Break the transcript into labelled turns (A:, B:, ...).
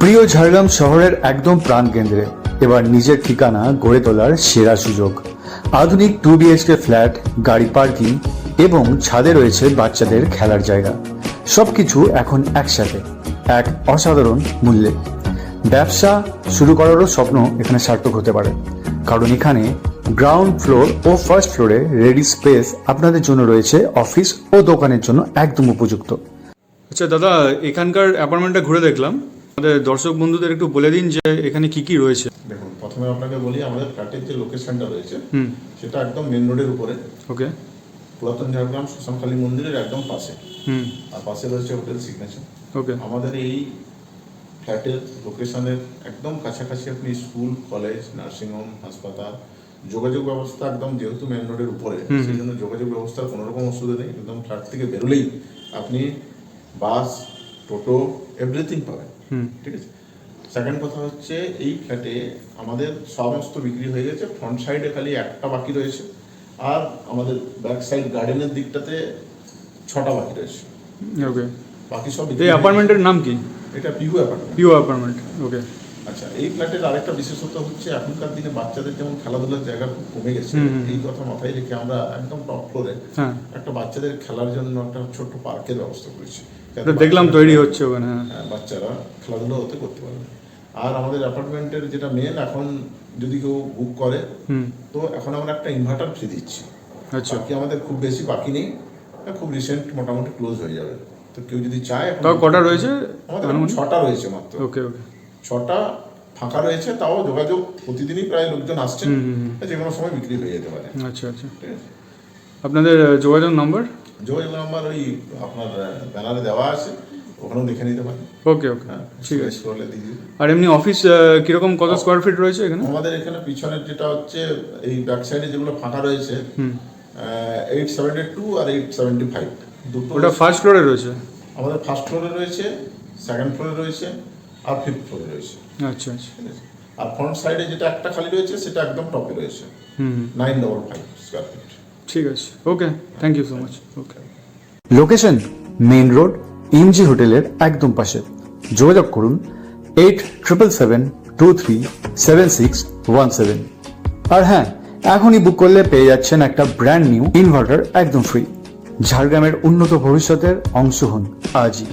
A: প্রিয় ঝাড়গ্রাম শহরের একদম প্রাণকেন্দ্রে এবার নিজের ঠিকানা গড়ে তোলার সেরা সুযোগ। আধুনিক টু বিএইচকে ফ্ল্যাট গাড়ি পার্কিং এবং ছাদে রয়েছে বাচ্চাদের খেলার জায়গা। সবকিছু এখন একসাথে, এক অসাধারণ মূল্যে। ব্যবসা শুরু করারও স্বপ্ন এখানে সার্থক হতে পারে। কারণ এখানে গ্রাউন্ড ফ্লোর ও ফার্স্ট ফ্লোরে রেডি স্পেস আপনাদের জন্য রয়েছে অফিস ও দোকানের জন্য একদম উপযুক্ত।
B: আচ্ছা দাদা, এখানকার অ্যাপার্টমেন্টটা ঘুরে দেখলাম। আমাদের দর্শক বন্ধুদের একটু বলে দিন যে এখানে কি কি রয়েছে।
C: দেখুন প্রথমে আপনাকে বলি আমাদের ফ্ল্যাটের যে লোকেশনটা রয়েছে সেটা একদম মেন রোডের উপরে।
B: ওকে।
C: পুরাতন ঝাড়গ্রাম শ্মশানকালী মন্দিরের একদম পাশে।
B: হুম।
C: আর পাশে রয়েছে হোটেল সিগনেচার
B: ওকে।
C: আমাদের এই ফ্ল্যাটের লোকেশনের একদম কাছাকাছি আপনি স্কুল কলেজ নার্সিংহোম হাসপাতাল যোগাযোগ ব্যবস্থা একদম যেহেতু মেন রোডের উপরে সেই জন্য যোগাযোগ ব্যবস্থার কোনো রকম অসুবিধা নেই। একদম ফ্ল্যাট থেকে বেরোলেই আপনি বাস টোটো এভরিথিং পাবেন। ঠিক আছে? সেকেন্ড কথা হচ্ছে এই ফ্ল্যাটে আমাদের সমস্ত বিক্রি হয়ে গেছে। ফ্রন্ট সাইডে খালি একটা বাকি রয়েছে। আর আমাদের ব্যাক সাইড গার্ডেনের দিকটাতে ছটা বাকি রয়েছে।
B: ওকে
C: বাকি সব
B: এই অ্যাপার্টমেন্টের নাম কি?
C: এটা Piu apartment
B: Piu apartment okay
C: আচ্ছা এই ফ্ল্যাটের আরেকটা বিশেষত্ব হচ্ছে এখনকার দিনে বাচ্চাদের যেমন খেলাধুলার জায়গা খুব কমে গেছে। এই কথা মাথায় রেখে আমরা একদম টপ ফ্লোরে
B: হ্যাঁ।
C: একটা বাচ্চাদের খেলার জন্য একটা ছোট্ট পার্কের ব্যবস্থা করেছি।
B: দেখলাম তৈরি হচ্ছে ওখানে হ্যাঁ।
C: হ্যাঁ, বাচ্চারা খেলাধুলা হতে করতে পারবে। আর আমাদের অ্যাপার্টমেন্টের যেটা মেন এখন যদি কেউ বুক করে
B: হুম।
C: তো এখন আমরা একটা ইনভার্টার ফ্রি দিচ্ছি।
B: আচ্ছা।
C: বাকি আমাদের খুব বেশি বাকি নেই খুব রিসেন্ট মোটামুটি ক্লোজ হয়ে যাবে। তো কেউ যদি চায়
B: কটা রয়েছে?
C: আমাদের ছটা রয়েছে মাত্র।
B: ওকে ওকে
C: ছটা ফাঁকা রয়েছে তাও যোগাযোগ প্রতিদিনই প্রায় লোকজন আসছেন। যে কোনো সময় বিক্রি হয়ে যেতে পারে।
B: আচ্ছা আচ্ছা।
C: ঠিক আছে?
B: আপনাদের যোগাযোগ নম্বর?
C: যোগাযোগ নাম্বার ওই আপনার ব্যানারে দেওয়া আছে ওখানেও দেখে নিতে পারেন।
B: ওকে ওকে।
C: হ্যাঁ
B: ঠিক আছে।
C: স্ক্রলে দিয়ে
B: আর এমনি অফিস কীরকম কত স্কোয়ার ফিট রয়েছে এখানে?
C: আমাদের এখানে পিছনের যেটা হচ্ছে এই ব্যাক সাইডে যেগুলো ফাঁকা রয়েছে এইট সেভেন্টি টু আর এইট সেভেন্টি ফাইভ দুটো
B: ওটা ফার্স্ট ফ্লোরে রয়েছে?
C: আমাদের ফার্স্ট ফ্লোরে রয়েছে সেকেন্ড ফ্লোরে রয়েছে আর ফিফথ ফ্লোরে রয়েছে।
B: আচ্ছা আচ্ছা।
C: ঠিক আছে? আর ফ্রন্ট সাইডে যেটা একটা খালি রয়েছে সেটা একদম টপে রয়েছে। Nine double five square feet
B: ঠিক আছে। Okay thank you so much okay.
A: Location main road MG হোটেলের একদম পাশে। যোগাযোগ করুন eight triple seven two three seven six one seven আর হ্যাঁ এখনই বুক করলে পেয়ে যাচ্ছেন একটা ব্র্যান্ড নিউ ইনভার্টার একদম ফ্রি ঝাড়গ্রামের উন্নত ভবিষ্যতের অংশ হন আজই।